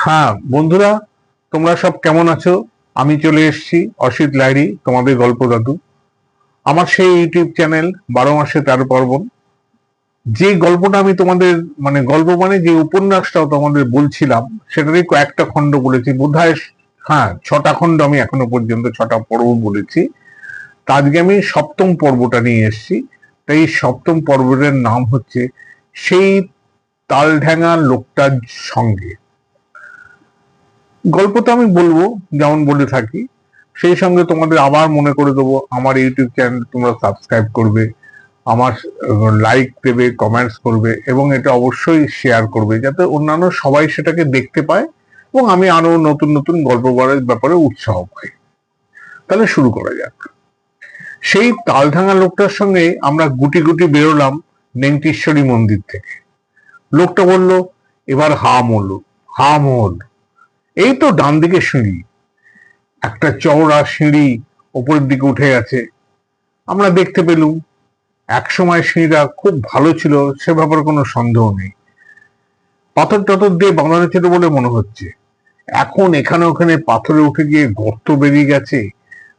হ্যাঁ বন্ধুরা, তোমরা সব কেমন আছো? আমি চলে এসেছি অসিত লাইরি তোমাদের গল্প দাদু। আমার সেই ইউটিউব চ্যানেল, বারো মাসে তেরো পার্বণ। যে গল্পটা আমি তোমাদের মানে গল্প মানে যে উপন্যাসটাও তোমাদের বলছিলাম, সেটারই কয়েকটা খণ্ড বলেছি। বোধহয় হ্যাঁ ছটা খণ্ড আমি এখনও পর্যন্ত ছটা পর্ব বলেছি। তা আজকে আমি সপ্তম পর্বটা নিয়ে এসেছি। তাই এই সপ্তম পর্বটার নাম হচ্ছে, সেই তালঢ্যাঙা লোকটার সঙ্গে। গল্প তো আমি বলব, যেমন বলে থাকি। সেই সঙ্গে তোমাদের আবার মনে করে দেবো, আমার ইউটিউব চ্যানেল তোমরা সাবস্ক্রাইব করবে, আমার লাইক দেবে কমেন্টস করবে, এবং এটা অবশ্যই শেয়ার করবে, যাতে অন্যান্য সবাই সেটাকে দেখতে পায়, এবং আমি আরও নতুন নতুন গল্প বলার ব্যাপারে উৎসাহ পাই। তাহলে শুরু করা যাক। সেই তালঢাঙা লোকটার সঙ্গে আমরা গুটি গুটি বেরোলাম নেংটিশ্বরী মন্দির থেকে। লোকটা বলল, এবার হা মল হা মল এই তো ডান দিকে সিঁড়ি। একটা চওড়া সিঁড়ি ওপরের দিকে উঠে গেছে। আমরা দেখতে পেলুম, এক সময় সিঁড়িটা খুব ভালো ছিল, সে ব্যাপারে কোনো সন্দেহ নেই। পাথর টাথর দিয়ে বানানো ছিল বলে মনে হচ্ছে। এখন এখানে ওখানে পাথরে উঠে গিয়ে গর্ত বেরিয়ে গেছে,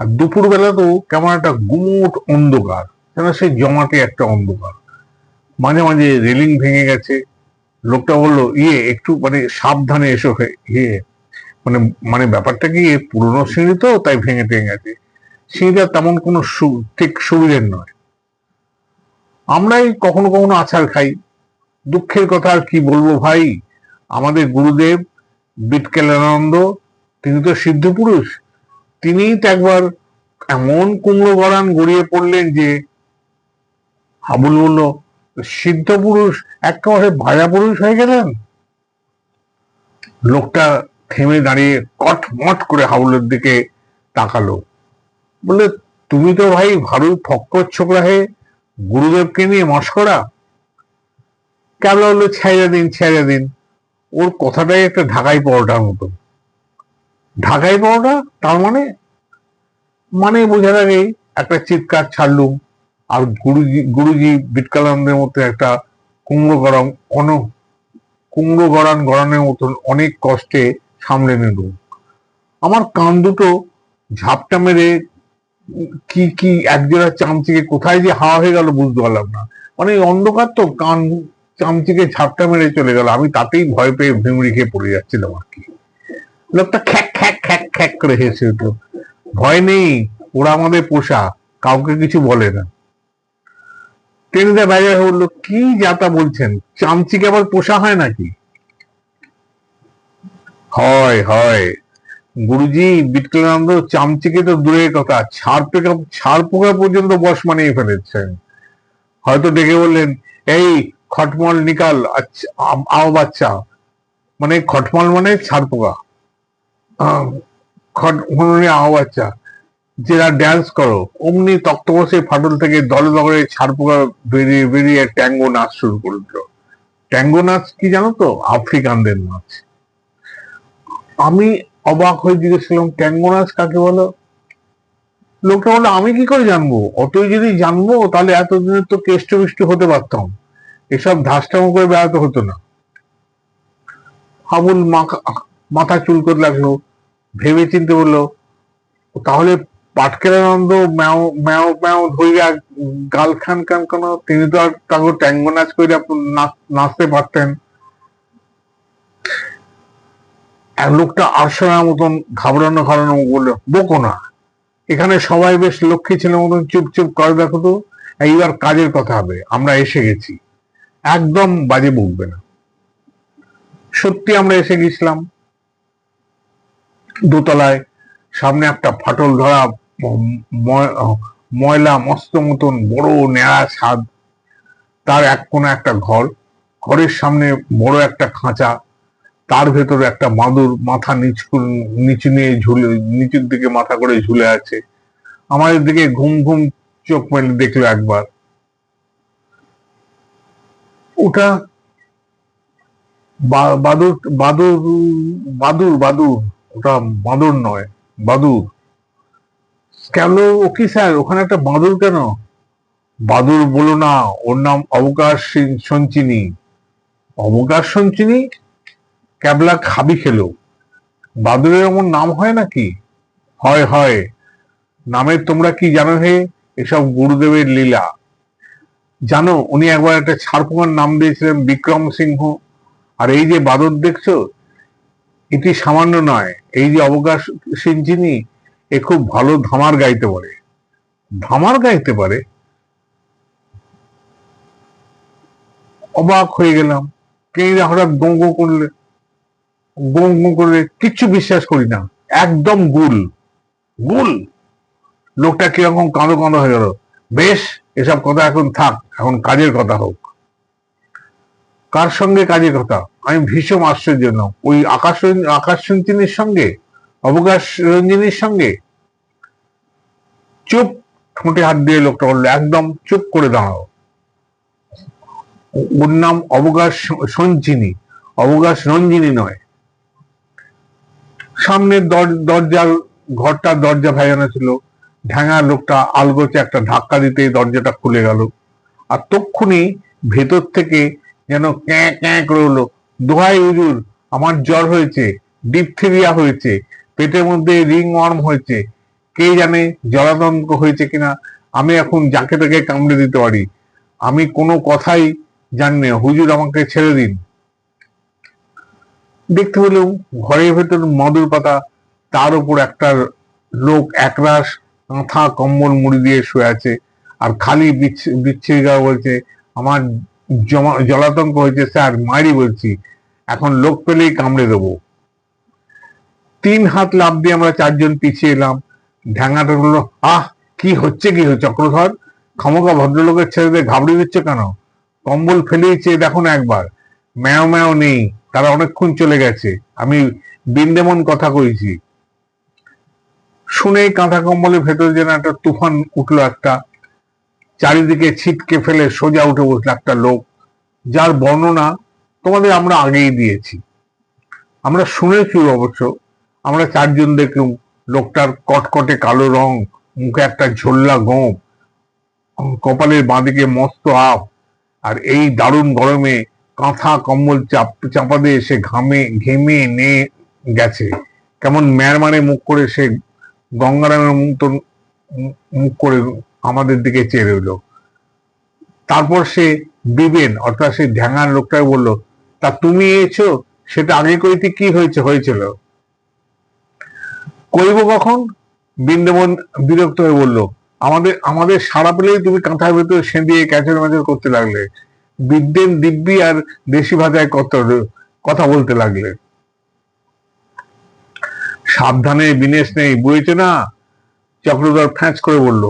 আর দুপুর বেলা তো কেমন একটা গুমোট অন্ধকার যেন সেই জমাটে একটা অন্ধকার। মাঝে মাঝে রেলিং ভেঙে গেছে, লোকটা বলল ইয়ে একটু মানে সাবধানে এসো ইয়ে। মানে মানে ব্যাপারটা কি, পুরনো সিঁড়ি তো, তাই ভেঙে টেঙে গেছে। সিঁড়িটা তেমন কোনো ঠিক সুবিধের নয়। আমরাই কখনো কখনো আছাড় খাই। দুঃখের কথা আর কি বলব ভাই? আমাদের গুরুদেব বিটকেলানন্দ, তিনি তো সিদ্ধ পুরুষ। তিনিই তো একবার এমন কুমড়ো গড়ান গড়িয়ে পড়লেন যে, হাবুল বলল, সিদ্ধ পুরুষ একেবারে ভাজা পুরুষ হয়ে গেলেন? লোকটা থেমে দাঁড়িয়ে কটমট করে হাবুলের দিকে তাকালো। বলে তুমি তো ভাই ভারু ফক্কর ছোকরা হে গুরুদেবকে নিয়ে মস্করা? কেবলা হলো ছেড়ে দিন ছেড়ে দিন। ওর কথাটাই একটা ঢাকাই পরোটার মতো। ঢাকাই পরোটা? তার মানে? মানে বোঝার আগেই একটা চিৎকার, ছাড়লুম, আর গুরুজি গুরুজি বিটকালানন্দের মতো একটা কুমড়ো গরম, অন, কুমড়ো গড়ান গড়ানোর মতন অনেক কষ্টে সামলে নিল আমার কান দুটো ঝাপটা মেরে কি কি একজোড়া চামচিকে কোথায় যে হাওয়া হয়ে গেল বুঝতে পারলাম না। মানে অন্ধকার তো কান চামচিকে ঝাপটা মেরে চলে গেল। আমি তাতেই ভয় পেয়ে ভিমড়ি খেয়ে পড়ে যাচ্ছিলাম আর কি। লোকটা খ্যাক খ্যাক খ্যাক খ্যাক করে হেসে উঠল, ভয় নেই, ওরা আমাদের পোষা, কাউকে কিছু বলে না। টেনিদা বাইরে বলল, কি যাতা বলছেন? চামচিকে আবার পোষা হয় নাকি? হয় হয়। গুরুজি বিটকলানন্দ চামচিকে তো দূরের কথা ছাড় পোকা ছাড় পোকা পর্যন্ত বস মানিয়ে ফেলেছেন। হয়তো ডেকে বললেন এই খটমল নিকাল আচ্ছা, আও বাচ্চা। মানে খটমল মানে ছাড় পোকা আও বাচ্চা। যেরা ড্যান্স করো অমনি তক্তবসে ফাটল থেকে দলে দলে ছাড় পোকা বেরিয়ে বেরিয়ে ট্যাঙ্গো নাচ শুরু করে দিল ট্যাঙ্গো নাচ কি জানো তো? আফ্রিকানদের নাচ। আমি অবাক হয়ে জিজ্ঞেস করলাম ট্যাঙ্গোনাস কাকে বলো? লোকটা বলল, আমি কি করে জানব? অতই যদি জানব, তাহলে এতদিনের তো কেষ্ট বিষ্ট হতে পারতাম। এসব ধাসটামো করে বেড়াতে হতো না। হাবুল মাথা মাথা চুল করে লাগল ভেবে চিনতে বলল, তাহলে পাটকেলানন্দ ম্যাও ম্যাও ম্যাও ধইরা গাল খান খান কেন? তিনি তো আর তাকে ট্যাঙ্গো নাচ করে নাচতে পারতেন। এক লোকটা আরশোনার মতন ঘাবড়ানো ঘাবড়ানো বলল, বকো না। এখানে সবাই বেশ লক্ষ্মী ছেলের মতন চুপ চুপ করে, দেখো তো, এইবার কাজের কথা হবে, আমরা এসে গেছি। একদম বাজে বকবে না। সত্যি আমরা এসে গেছিলাম। দোতলায় সামনে একটা ফাটল ধরা ময়লা মস্ত মতন বড় নেড়া ছাদ। তার এক কোণে একটা ঘর। ঘরের সামনে বড় একটা খাঁচা। তার ভেতরে একটা মাদুর মাথা নিচ নিচু নিয়ে ঝুলে, নিচুর দিকে মাথা করে ঝুলে আছে। আমাদের দিকে ঘুম ঘুম চোখ মেলে দেখল একবার। ওটা বাদুর বাদুর বাদুর বাদুর, ওটা বাদুর নয়, বাদুর। কেন? ও কি স্যার? ওখানে একটা বাদুর কেন? বাদুর বলো না, ওর নাম অবকাশ সঞ্চিনী। অবকাশ সঞ্চিনী? ক্যাবলা খাবি খেলো। বাদুরের এমন নাম হয় নাকি? হয় হয়। নামের তোমরা কি জানো হে? এসব গুরুদেবের লীলা। জানো, উনি একবার একটা ছাড়পোকার নাম দিয়েছিলেন বিক্রম সিংহ। আর এই যে বাদর দেখছ, এটি সামান্য নয়। এই যে অবকাশ সিঞ্চিনি এ খুব ভালো ধামার গাইতে পারে। ধামার গাইতে পারে? অবাক হয়ে গেলাম। কেইরা হঠাৎ গো গো করলে। গো গো করলে কিচ্ছু বিশ্বাস করি না। একদম গুল। গুল? লোকটা কীরকম কাঁদো কাঁদো হয়ে গেল। বেশ, এসব কথা এখন থাক, এখন কাজের কথা হোক। কার সঙ্গে কাজের কথা? আমি ভীষণ আশ্চর্য ওই আকাশ আকাশ সঞ্চিনীর সঙ্গে? অবকাশ রঞ্জিনীর সঙ্গে? চুপ, ঠোঁটে হাত দিয়ে লোকটা বলল, একদম চুপ করে দাঁড়াও। ওর নাম অবকাশ সঞ্চিনী অবকাশ রঞ্জিনী নয়। সামনের দরজার ঘরটার দরজা ভেজানো ছিল। ঢ্যাঙা লোকটা আলগোচে একটা ধাক্কা দিতে দরজাটা খুলে গেল। আর তক্ষুনি ভেতর থেকে যেন ক্যাঁ ক্যাঁ করে হলো দোহাই উজুর আমার জ্বর হয়েছে ডিপথেরিয়া হয়েছে, পেটের মধ্যে রিং ওয়ার্ম হয়েছে। কে জানে জলাতঙ্ক হয়েছে কিনা? আমি এখন যাকে তাকে কামড়ে দিতে পারি। আমি কোনো কথাই জানি না। হুজুর, আমাকে ছেড়ে দিন। দেখতে পেলেও ঘরের ভেতর মধুর পাতা, তার উপর একটা লোক একরাশ কাঁথা কম্বল মুড়ি দিয়ে শুয়ে আছে। আর খালি বিচ্ছিরি গাওয়া বলছে, আমার জমা, জলাতঙ্ক হয়েছে স্যার, মারি বলছি। এখন লোক পেলেই কামড়ে দেবো। তিন হাত লাভ দিয়ে আমরা চারজন পিছিয়ে এলাম। ঢ্যাঙাটা বলল, আহ, কি হচ্ছে কি? চক্রধর ক্ষমতা ভদ্রলোকের ছেলেদের ঘাবড়ে দিচ্ছে কেন? কম্বল ফেলেই ফেলেইছে দেখুন একবার। ম্যাও ম্যাও নেই। তারা অনেকক্ষণ চলে গেছে। আমি বিন্দেমন কথা কইছি। শুনেই কাঁথা কম্বলের ভেতর যেন একটা তুফান উঠল একটা। চারিদিকে ছিটকে ফেলে সোজা উঠে বসল একটা লোক, যার বর্ণনা তোমাদের আমরা আগেই দিয়েছি। আমরা শুনেছি অবশ্য, আমরা চারজন দেখলুম, লোকটার কটকটে কালো রং, মুখে একটা ঝোল্লা গোপ কপালের বাঁদিকে মস্ত আপ আর এই দারুণ গরমে কাঁথা কম্বল চাপ, চাপা দিয়ে সে ঘামে, ঘেমে নে গেছে। কেমন ম্যারমারে মুখ করে সে গঙ্গারামের মতন মুখ করে আমাদের দিকে চেয়ে রইল। তারপর সে বিবেন, অর্থাৎ সে ঢ্যাঙার লোকটাই বলল, তা তুমি এসো সেটা আগে কইতে কি হয়েছে, হয়েছিল? কইব কখন? বৃন্দাবন বিরক্ত হয়ে বলল, আমাদের আমাদের সারা পেলেই তুমি কাঁথার ভেতর সেঁদিয়ে ক্যাচের ম্যাচের করতে লাগলে। বিদ্যেন দিব্যি আর দেশি ভাষায় কত কথা বলতে লাগলে। সাবধানে বিনেশ নেই, বুঝেছে না? চক্রধর ফ্যাঁচ করে বলল,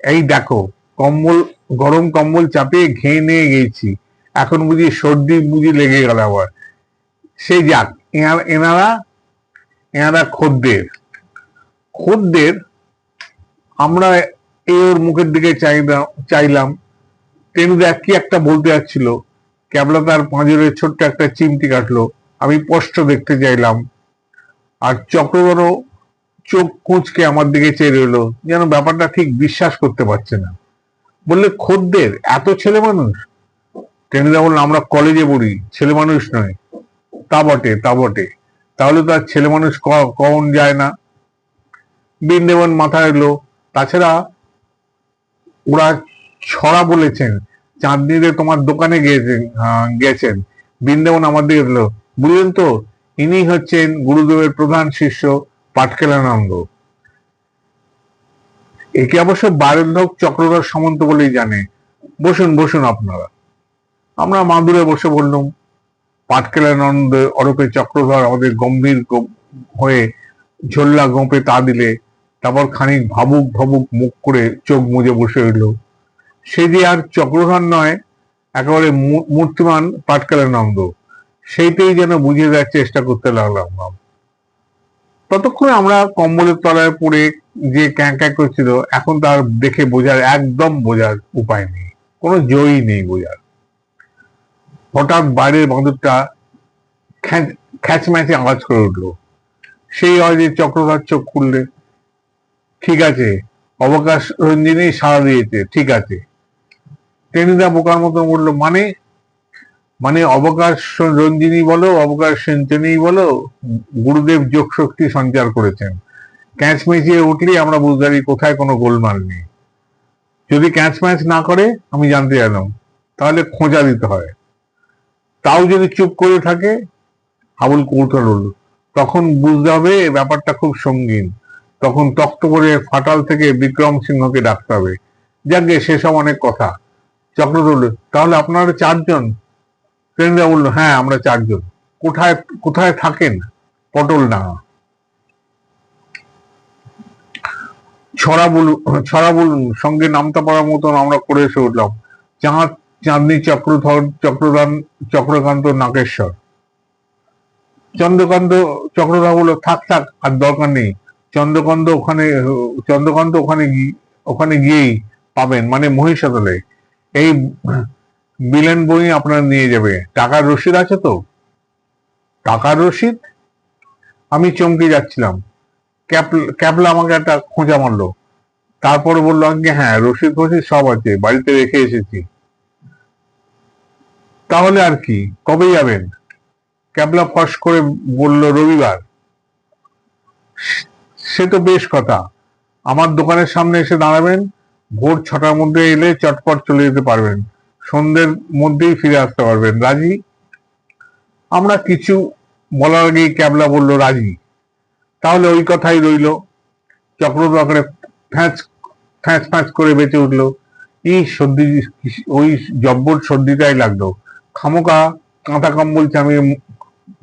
এই দেখো, কম্বল, গরম কম্বল চাপিয়ে ঘেয়ে নিয়ে গেছি। এখন বুঝি সর্দি বুঝি লেগে গেল আবার। সেই যাক, এনারা এনারা খদ্দের। খদ্দের, আমরা এই ওর মুখের দিকে চাইলাম। দেখ কি একটা বলতে যাচ্ছিল? ক্যাবলা তার পাঁজরের ছোট্ট একটা চিমটি কাটলো। আমি স্পষ্ট দেখতে চাইলাম। আর চক্রবর্ণ চোখ কুঁচকে আমার দিকে চেয়ে রইল। যেন ব্যাপারটা ঠিক বিশ্বাস করতে পারছে না। বললে, খদ্দের, এত ছেলে মানুষ? টেনিদা বলল, আমরা কলেজে পড়ি। ছেলে মানুষ নয়। তা বটে তা বটে। তাহলে তো আর ছেলে মানুষ কখন যায় না? বৃন্দেবন মাথায় এলো। তাছাড়া ওরা ছড়া বলেছেন। চাঁদনিতে তোমার দোকানে গিয়েছেন গেছেন বৃন্দাবন আমাদের এলো। বুঝলেন তো, ইনি হচ্ছেন গুরুদেবের প্রধান শিষ্য পাটকেলানন্দ। একে অবশ্য লোক চক্রধর সামন্ত বলেই জানে। বসুন বসুন আপনারা। আমরা মাদুরে বসে বললুম পাটকেলানন্দ অরূপে চক্রধর আমাদের গম্ভীর হয়ে ঝোল্লা গোপে তা দিলে। তারপর খানিক ভাবুক ভাবুক মুখ করে চোখ মুজে বসে রইল। সে যে আর চক্রধর নয়, একেবারে মূর্তিমান পাটকেলানন্দ সেইটাই যেন বুঝিয়ে দেওয়ার চেষ্টা করতে লাগলাম ততক্ষণে আমরা কম্বলের তলায় পড়ে যে ক্যাঁ করছিল, এখন তার দেখে বোঝার একদম বোঝার উপায় নেই। কোনো জয়ই নেই বোঝার। হঠাৎ বাইরের বাঁদরটা খ্যাচ ম্যাচে আওয়াজ করে উঠল। সেই আওয়াজে চক্রধার চোখ খুললে, ঠিক আছে, অবকাশ রঞ্জিনী সাড়া দিয়েছে, ঠিক আছে। টেনিদা বোকার মতো বলল মানে? মানে অবকাশ রঞ্জিনী বলো, অবকাশ সেঞ্চনী বলো, গুরুদেব যোগ শক্তি সঞ্চার করেছেন। ক্যাচ মেচিয়ে উঠলেই আমরা বুঝতে পারি কোথায় কোনো গোলমাল নেই। যদি ক্যাচ ম্যাচ না করে, আমি জানতে জানলাম, তাহলে খোঁজা দিতে হয়। তাও যদি চুপ করে থাকে আবুল কৌতল হলো তখন বুঝতে হবে ব্যাপারটা খুব সঙ্গীন। তখন তক্ত করে ফাটাল থেকে বিক্রম সিংহকে ডাকতে হবে। যাকে সেসব অনেক কথা। চক্রদল তাহলে আপনারা চারজন ফ্রেন্ডরা বলল হ্যাঁ আমরা চারজন। কোথায় কোথায় থাকেন পটল না? ছড়া বলুন ছড়া বলুন, সঙ্গে নামতা পাড়ার মতন আমরা করে এসে উঠলাম। চাঁদ, চাঁদনি চক্রধর চক্রদান চক্রকান্ত নাগেশ্বর। চন্দ্রকান্ত, চক্রধর বলল, থাক থাক, আর দরকার নেই। চন্দ্রকান্ত ওখানে চন্দ্রকান্ত ওখানে ওখানে গিয়েই পাবেন মানে মহিষাদলে। এই বিলেন বই আপনার নিয়ে যাবে। টাকার রসিদ আছে তো? টাকার রসিদ? আমি চমকে যাচ্ছিলাম। ক্যাপ- ক্যাপলা আমাকে একটা খোঁজা মারলো। তারপরে বলল আগে হ্যাঁ রসিদ ফসিদ সব আছে, বাড়িতে রেখে এসেছি। তাহলে আর কি, কবে যাবেন? ক্যাবলা ফস করে বলল, রবিবার। সে তো বেশ কথা। আমার দোকানের সামনে এসে দাঁড়াবেন ভোর ছটার মধ্যে এলে চটপট চলে যেতে পারবেন। সন্ধ্যের মধ্যেই ফিরে আসতে পারবেন। রাজি? আমরা কিছু বলার আগেই ক্যাবলা বলল, রাজি। তাহলে ওই কথাই রইল। চক্রবাকরে ফ্যাঁচ ফ্যাঁচ ফ্যাঁচ করে বেঁচে উঠল। এই সর্দি ওই জব্বর সর্দিটাই লাগল। খামোকা কাঁথা কম্বল চামিয়ে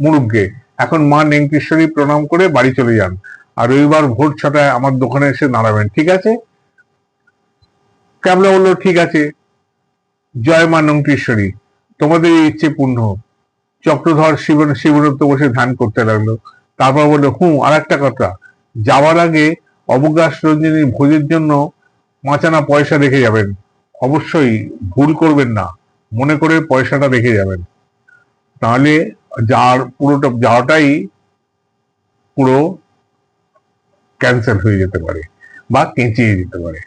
মুরুগকে। এখন মা নেংকেশ্বরী প্রণাম করে বাড়ি চলে যান। আর রবিবার ভোর ছটায় আমার দোকানে এসে দাঁড়াবেন, ঠিক আছে? ক্যাবলা বলল, ঠিক আছে, জয় মা নঙ্কেশ্বরী, তোমাদের এই ইচ্ছে পূর্ণ চক্রধর শিব শিবরত্ব বসে ধ্যান করতে লাগল। তারপর বলল, হুঁ আর একটা কথা, যাওয়ার আগে অবকাশ রঞ্জনী ভোজের জন্য মাচানা পয়সা রেখে যাবেন। অবশ্যই ভুল করবেন না, মনে করে পয়সাটা রেখে যাবেন। তাহলে যার পুরোটা, যাওয়াটাই পুরো ক্যান্সেল হয়ে যেতে পারে বা কেঁচিয়ে যেতে পারে।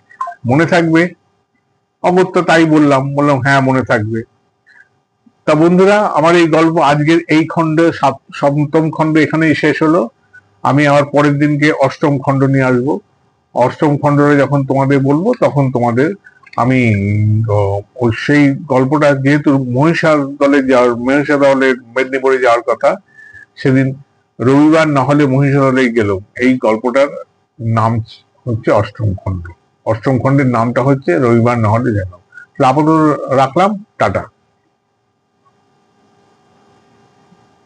মনে থাকবে অগত্য তাই বললাম বললাম হ্যাঁ মনে থাকবে। তা বন্ধুরা, আমার এই গল্প আজকের এই খণ্ড সপ্তম খণ্ড এখানেই শেষ হলো। আমি আমার পরের দিনকে অষ্টম খণ্ড নিয়ে আসব। অষ্টম খণ্ডরে যখন তোমাদের বলব, তখন তোমাদের আমি সেই গল্পটা যেহেতু মহিষার দলে যাওয়ার মহিষা দলের মেদিনীপুরে যাওয়ার কথা, সেদিন রবিবার না হলে মহিষা দলেই গেল এই গল্পটার নাম হচ্ছে অষ্টম খণ্ড। অষ্টম খণ্ডের নামটা হচ্ছে রবিবার না হলে যেন রাখলাম টাটা।